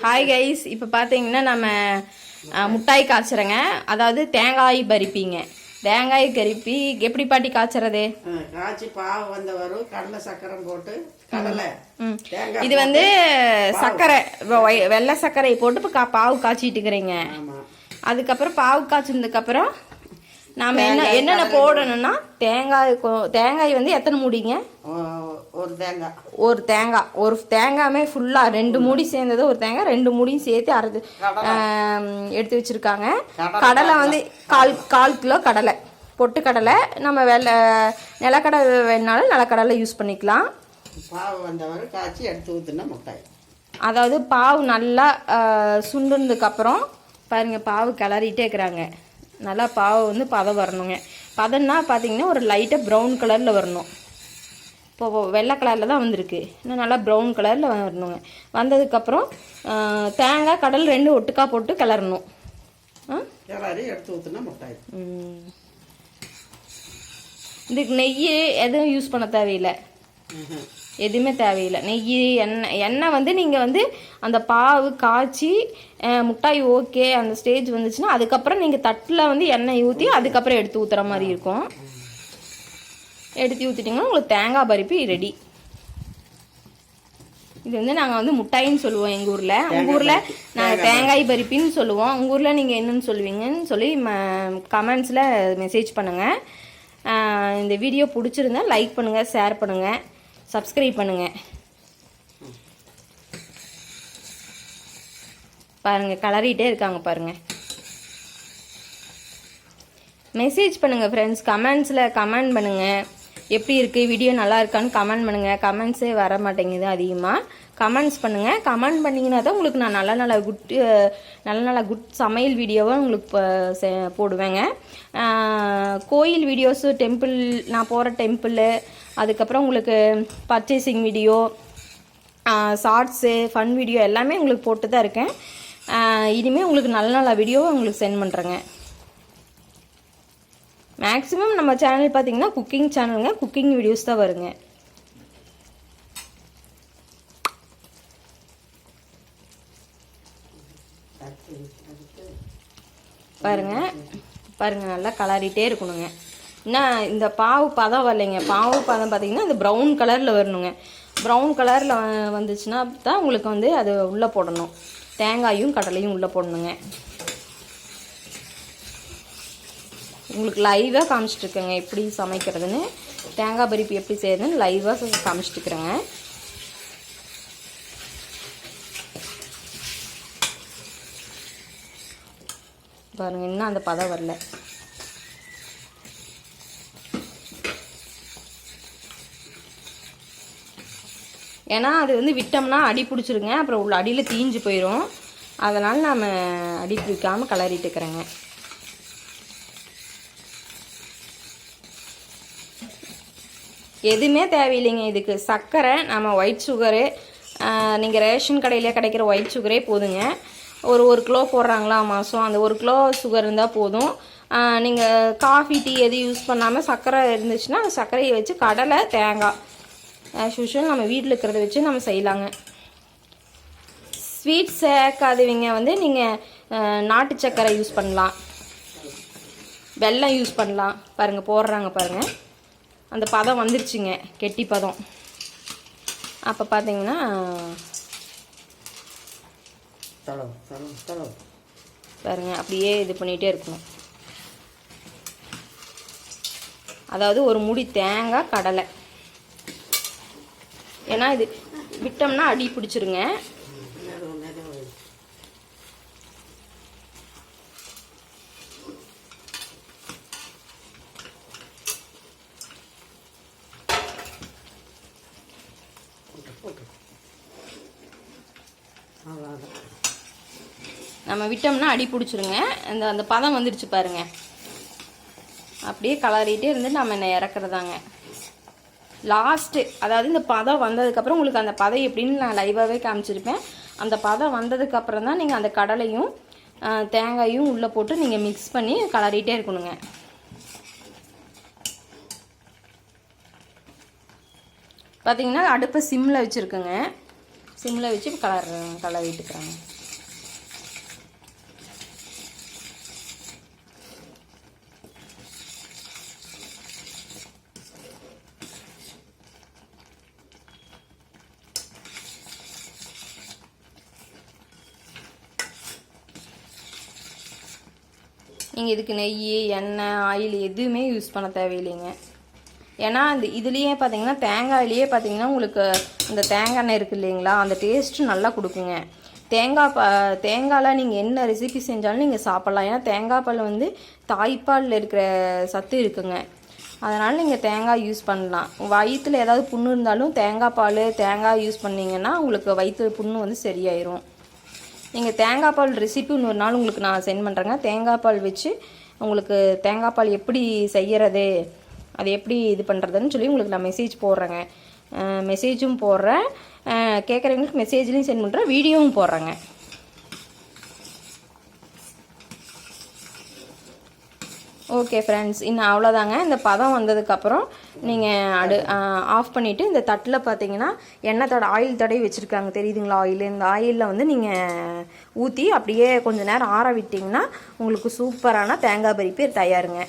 Hi guys இப்போ பார்த்தீங்கன்னா நம்ம முட்டாய் காய்ச்சுறோங்க. அதாவது தேங்காய் பறிப்பீங்க. தேங்காய் கரிப்பி எப்படி பாட்டி காய்ச்சறது? காய்ச்சி பாவு வந்த வரும் கடலை சக்கரம் போட்டு கடலை இது வந்து சர்க்கரை வெ- வெள்ளை சர்க்கரை போட்டு இப்போ பாவு காய்ச்சிட்டு இருக்கிறீங்க அதுக்கப்புறம் பாவு காய்ச்சினதுக்கப்புறம் நாம என்ன என்னென்ன போடணும்னா தேங்காய் தேங்காய் வந்து எத்தனை மூடிங்க? ஒரு தேங்காய் ஒரு தேங்காய் ஒரு தேங்காயுமே ஃபுல்லாக ரெண்டு மூடி சேர்ந்தது. ஒரு தேங்காய் ரெண்டு மூடியும் சேர்த்து ஆம், எடுத்து வச்சிருக்காங்க. கடலை வந்து கால் கால் கிலோ கடலை. பொட்டு கடலை. நம்ம வெள்ளை நிலக்கடலை வேணாலும் நிலக்கடலை யூஸ் பண்ணிக்கலாம். பாவு வந்த வரும் காய்ச்சி எடுத்து ஊற்றுனா முட்டாய் அதாவது பாவு நல்லா சுண்டுனதுக்கப்புறம் பாருங்க பாவு கிளறிட்டே இருக்கிறாங்க. நல்லா பாவு வந்து பதம் வரணுங்க. பதம்னா பார்த்தீங்கன்னா ஒரு லைட்டாக ப்ரௌன் கலரில் வரணும். இப்போ வெள்ளை கலரில் தான் வந்திருக்கு. இன்னும் நல்லா ப்ரௌன் கலரில் வரணுங்க. வந்ததுக்கப்புறம் தேங்காய் கடல் ரெண்டு ஒட்டுக்கா போட்டு கிளறணும். எடுத்து ஊற்றுனா முட்டாய். இதுக்கு நெய் எதுவும் யூஸ் பண்ண தேவையில்லை. எதுவுமே தேவையில்லை. நெய் எண்ணெய் எண்ணெய் வந்து நீங்கள் வந்து அந்த பாவு காய்ச்சி முட்டாய் ஓகே அந்த ஸ்டேஜ் வந்துச்சுன்னா அதுக்கப்புறம் நீங்கள் தட்டில் வந்து எண்ணெய் ஊற்றி அதுக்கப்புறம் எடுத்து ஊற்றுற மாதிரி இருக்கும். எடுத்து ஊற்றிட்டிங்கன்னா உங்களுக்கு தேங்காய் பருப்பி ரெடி இது வந்து நாங்கள் வந்து முட்டாயின்னு சொல்லுவோம் எங்கள் ஊரில். உங்கள் ஊரில் நாங்கள் தேங்காய் பருப்பின்னு சொல்லுவோம். உங்கள் ஊரில் நீங்கள் என்னன்னு சொல்லுவீங்கன்னு சொல்லி கமெண்ட்ஸில் மெசேஜ் பண்ணுங்கள் இந்த வீடியோ பிடிச்சிருந்தா லைக் பண்ணுங்கள் ஷேர் பண்ணுங்கள் சப்ஸ்கிரைப் பண்ணுங்கள் பாருங்க கலரிட்டே இருக்காங்க பாருங்க. மெசேஜ் பண்ணுங்க ஃப்ரெண்ட்ஸ் கமெண்ட்ஸில் கமெண்ட் பண்ணுங்க. எப்படி இருக்குது வீடியோ நல்லா இருக்கான்னு கமெண்ட் பண்ணுங்கள் கமெண்ட்ஸே வர மாட்டேங்குது அதிகமாக கமெண்ட்ஸ் பண்ணுங்கள் கமெண்ட் பண்ணீங்கன்னா தான் உங்களுக்கு நான் நல்ல நல்ல குட் நல்ல நல்ல குட் சமையல் வீடியோவை உங்களுக்கு செ- போடுவேங்க. கோயில் வீடியோஸு டெம்பிள் நான் போகிற டெம்பிள் அதுக்கப்புறம் உங்களுக்கு purchasing video shorts fun video எல்லாமே உங்களுக்கு போட்டு தான் இருக்கேன் இனிமேல் உங்களுக்கு நல்ல நல்ல வீடியோவை உங்களுக்கு சென்ட் பண்ணுறேங்க மேக்ஸிமம் நம்ம சேனல் பார்த்தீங்கன்னா குக்கிங் சேனலுங்க குக்கிங் வீடியோஸ் தான் வருங்க. பாருங்க. பாருங்க நல்லா கலரிட்டே இருக்கணுங்க. என்ன இந்த பாவு பதம் வரலைங்க. பாவு பதம் பார்த்தீங்கன்னா இந்த ப்ரௌன் கலரில் வரணுங்க. ப்ரௌன் கலரில் வந்துச்சுன்னா தான் உங்களுக்கு வந்து அது உள்ளே போடணும். தேங்காயும் கடலையும் உள்ளே போடணுங்க. உங்களுக்கு லைவாக காமிச்சிட்டு இருக்கேங்க எப்படி சமைக்கிறதுன்னு. தேங்காய் பருப்பி எப்படி செய்யறதுன்னு லைவாக காமிச்சிட்ருக்குறேங்க இருக்கிறேங்க பாருங்க இன்னும் அந்த பதம் வரல. ஏன்னா அது வந்து விட்டோம்னா அடி பிடிச்சிருங்க அப்புறம் உள்ள அடியில் தீஞ்சு போயிடும் அதனால் நாம் அடி பிடிக்காமல் கிளறிட்டு எதுவுமே தேவையில்லைங்க. இதுக்கு சர்க்கரை நம்ம ஒயிட் சுகரு நீங்கள் ரேஷன் கடையில் கிடைக்கிற ஒயிட் சுகரே போதுங்க. ஒரு ஒரு கிலோ போடுறாங்களா மாதம் அந்த ஒரு கிலோ சுகர் இருந்தால் போதும். நீங்கள் காஃபி டீ எது யூஸ் பண்ணாமல் சர்க்கரை இருந்துச்சுன்னா அந்த சர்க்கரையை வச்சு கடலை தேங்காய் ஆஸ் யூஷுவல் நம்ம வீட்டில் இருக்கிறத வச்சு நம்ம செய்யலாங்க. ஸ்வீட் சேர்க்காதவங்க வந்து நீங்கள் நாட்டு சர்க்கரை யூஸ் பண்ணலாம். வெல்லம் யூஸ் பண்ணலாம். பாருங்கள் போடுறாங்க பாருங்கள் அந்த பதம் வந்துருச்சுங்க கெட்டி பதம். அப்போ பார்த்தீங்கன்னா பாருங்க அப்படியே இது பண்ணிகிட்டே இருக்கணும். அதாவது ஒரு முடி தேங்காய் கடலை. ஏன்னா இது விட்டோம்னா அடி பிடிச்சிருங்க நெருவு நெருவு போட்டு போட்டு அவ்வளோதான் நம்ம விட்டோம்னா அடி பிடிச்சிருங்க. அந்த அந்த பதம் வந்துடுச்சு பாருங்க. அப்படியே கலரிட்டே இருந்து நம்ம என்ன இறக்குறதாங்க. லாஸ்ட்டு அதாவது இந்த பதம் வந்ததுக்கப்புறம் உங்களுக்கு அந்த பதம் எப்படின்னு நான் லைவாகவே காமிச்சிருப்பேன். அந்த பதம் வந்ததுக்கப்புறம் தான் நீங்கள் அந்த கடலையும் தேங்காயும் உள்ளே போட்டு நீங்கள் மிக்ஸ் பண்ணி கலரிகிட்டே இருக்கணுங்க. பார்த்தீங்கன்னா அடுப்பை சிம்மில் வச்சுருக்குங்க. சிம்மில் வச்சு கலர் கலவிட்டுக்கிறாங்க நீங்கள் இதுக்கு நெய் எண்ணெய் ஆயில் எதுவுமே யூஸ் பண்ண தேவையில்லைங்க. ஏன்னா அந்த இதுலேயே பார்த்தீங்கன்னா தேங்காயிலேயே பார்த்தீங்கன்னா உங்களுக்கு இந்த தேங்காய் எண்ணெய் இருக்குது இல்லைங்களா அந்த டேஸ்ட்டு நல்லா கொடுக்குங்க. தேங்காய் பா தேங்காயில் நீங்கள் என்ன ரெசிபி செஞ்சாலும் நீங்கள் சாப்பிட்லாம். ஏன்னா தேங்காய் பால் வந்து தாய்ப்பாலில் இருக்கிற சத்து இருக்குங்க. அதனால் நீங்கள் தேங்காய் யூஸ் பண்ணலாம். வயிற்றில் ஏதாவது புண்ணு இருந்தாலும் தேங்காய் பால் தேங்காய் யூஸ் பண்ணீங்கன்னா உங்களுக்கு வயிற்று புண்ணு வந்து சரியாயிரும். நீங்கள் தேங்காய் பால் ரெசிபி இன்னொரு நாள் உங்களுக்கு நான் சென்ட் பண்ணுறேங்க தேங்காய் பால் வச்சு உங்களுக்கு தேங்காய் பால் எப்படி செய்யறது அது எப்படி இது பண்ணுறதுன்னு சொல்லி உங்களுக்கு நான் மெசேஜ் போடுறேங்க. மெசேஜும் போடுறேன். கேட்குறவங்களுக்கு மெசேஜ்லேயும் சென்ட் பண்ணுறேன் வீடியோவும் போடுறேங்க. ஓகே ஃப்ரெண்ட்ஸ் இன்னும் அவ்வளோதாங்க இந்த பதம் வந்ததுக்கப்புறம் நீங்கள் அடு ஆஃப் பண்ணிவிட்டு இந்த தட்டில் பார்த்தீங்கன்னா எண்ணெய் தடை ஆயில் தடவி வச்சுருக்காங்க. தெரியுதுங்களா? ஆயில் இந்த ஆயிலில் வந்து நீங்கள் ஊற்றி அப்படியே கொஞ்சம் நேரம் ஆற விட்டிங்கன்னா உங்களுக்கு சூப்பரான தேங்காய் பருப்பி தயாருங்க.